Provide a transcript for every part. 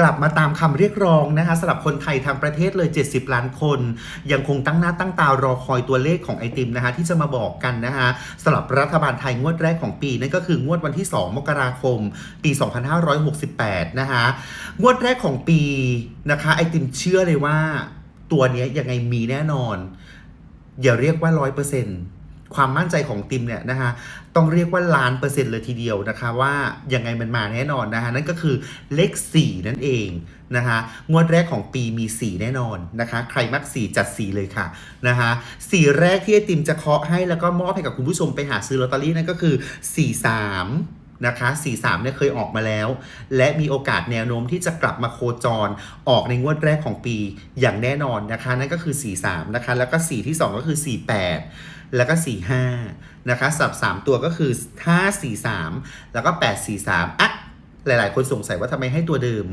กลับมาตามคำเรียกร้องนะคะสำหรับคนไทยทางประเทศเลย 70 ล้านคน ยังคงตั้งหน้าตั้งตารอคอยตัวเลขของไอติมนะคะที่จะมาบอกกันนะคะสำหรับรัฐบาลไทยงวดแรกของปีนั่นก็คืองวดวันที่ 2 มกราคม ปี 2568 นะคะงวดแรกของปีนะคะไอติมเชื่อเลยว่าตัวนี้ยยังไงมีแน่นอน อย่าเรียกว่าร้อยเปอร์เซ็นต์ ความมั่นใจของติมเนี่ยนะคะต้องเรียกว่าล้านเปอร์เซ็นต์เลยทีเดียวนะคะ ว่ายังไงมันมาแน่นอนนะคะนั่นก็คือเลข 4 นั่นเองนะคะงวดแรกของปีมี 4 แน่นอนนะคะ ใครมัก 4 จัด 4 เลยค่ะนะคะสีแรกที่ไอติมจะเคาะให้แล้วก็มอบให้กับคุณผู้ชมไปหาซื้อลอตเตอรี่นั่นก็คือ 43 นะคะ43เนี่ยเคยออกมาแล้ว และมีโอกาสแนวโน้มที่จะกลับมาโคจรออกในงวดแรกของปีอย่างแน่นอนนะคะนั่นก็คือ 43นะคะแล้วก็ 4 ที่ 2 ก็คือ 48 แล้วก็ 45นะคะสับ 3 ตัวก็คือ 543 แล้วก็ 843อะหลาย ๆ คนสงสัยว่าทำไมให้ตัวเดิม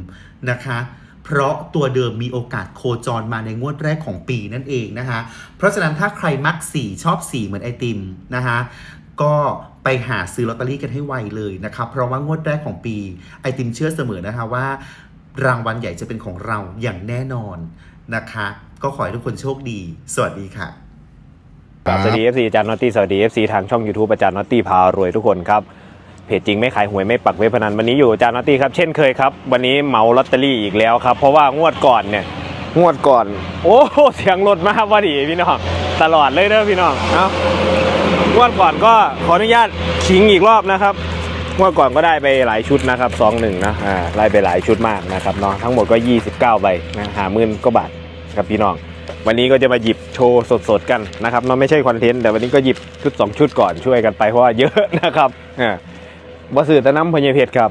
นะคะเพราะตัวเดิมมีโอกาสโคจรมาในงวดแรกของปีนั่นเองนะคะ เพราะฉะนั้นถ้าใครมักสีชอบสีเหมือนไอติมนะคะ ก็ไปหาซื้อลอตเตอรี่กันให้ไวเลยนะครับ เพราะว่างวดแรกของปีไอติมเชื่อเสมอนะคะว่า รางวัลใหญ่จะเป็นของเราอย่างแน่นอนนะคะ ก็ขอให้ทุกคนโชคดี สวัสดีค่ะครับสวัสดี FC อาจารย์นอตตี้สวัสดี FC ทางช่อง YouTube อาจารย์นอตตี้พารวยทุกคนครับเพจจริงไม่ขายหวยไม่ปักเว็บพนันวันนี้อยู่อาจารย์นอตตี้ครับเช่นเคยครับ วันนี้เหมาลอตเตอรี่อีกแล้วครับ เพราะว่างวดก่อนเนี่ยงวดก่อน โอ้โหเสียงรถมาพอดีพี่น้องตลอดเลยเด้อพี่น้องเอ้า งวดก่อนก็ขออนุญาตชิงอีกรอบนะครับงวดก่อนก็ได้ไปหลายชุดนะครับสองหนึ่งนะอ่าไล่ไปหลายชุดมากนะครับเนาะทั้งหมดก็ 29ใบนะหาหมื่นก็บาทครับพี่น้อง วันนี้ก็จะมาหยิบโชว์สดๆกันนะครับเนาะไม่ใช่คอนเทนต์แต่วันนี้ก็หยิบชุด 2 ชุดก่อนช่วยกันไปเพราะว่าเยอะนะครับอ่าบ่สื่อตะน้ำพญเพชรครับ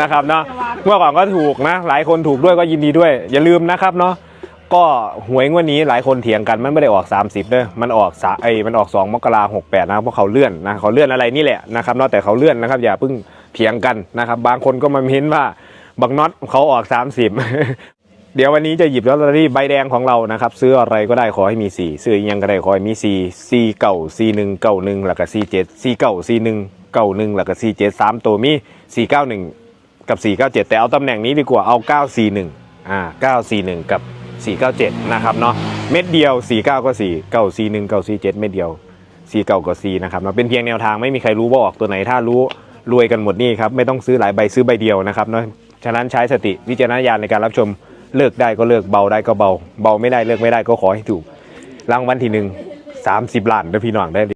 นะครับเนาะเมื่อก่อนก็ถูกนะ หลายคนถูกด้วยก็ยินดีด้วย อย่าลืมนะครับเนาะ ก็หวยงวดนี้หลายคนเถียงกันมันไม่ได้ออก 30เด้อมันออกสาไอ้มันออก 2 มกราหกแปดนะเพราะเขาเลื่อนนะเขาเลื่อนอะไรนี่แหละนะครับเนาะแต่เขาเลื่อนนะครับอย่าเพิ่งเถียงกันนะครับ บางคนก็มาเม้นว่าบักน็อตเขาออก 30เดี๋ยววันนี้จะหยิบลอตเตอรี่ใบแดงของเรานะครับซื้ออะไรก็ได้ขอให้มีสี่ซื้อยังก็ได้ขอให้มีสี่สี่เก่าสี่หนึ่งเก่าหนึ่งแล้วก็สี่เจ็ดสี่เก่าสี่หนึ่งเก่าหนึ่งแล้วก็สี่เจ็ดสามตัวมีสี่เก้าหนึ่งกับสี่เก้าเจ็ดแต่เอาตำแหน่งนี้ดีกว่าเอาเก้าสี่หนึ่งอ่าเก้าสี่หนึ่งกับ สี่เก้าเจ็ดนะครับเนาะเม็ดเดียวสี่เก้าก็สี่เก้าสี่หนึ่งเก้าสี่เจ็ดเม็ดเดียวสี่เก้าก็สี่นะครับเนาะเป็นเพียงแนวทางไม่มีใครรู้ว่าออกตัวไหนถ้ารู้รวยกันหมดนี่ครับไม่ต้องซื้อหลายใบซื้อใบเดียวนะครับเนาะฉะนั้นใช้สติวิจารณญาณในการรับชมเลิกได้ก็เลิกเบาได้ก็เบา เบาไม่ได้เลิกไม่ได้ก็ขอให้ถูกรางวัลที่หนึ่งสามสิบล้านเด้อพี่น้องได้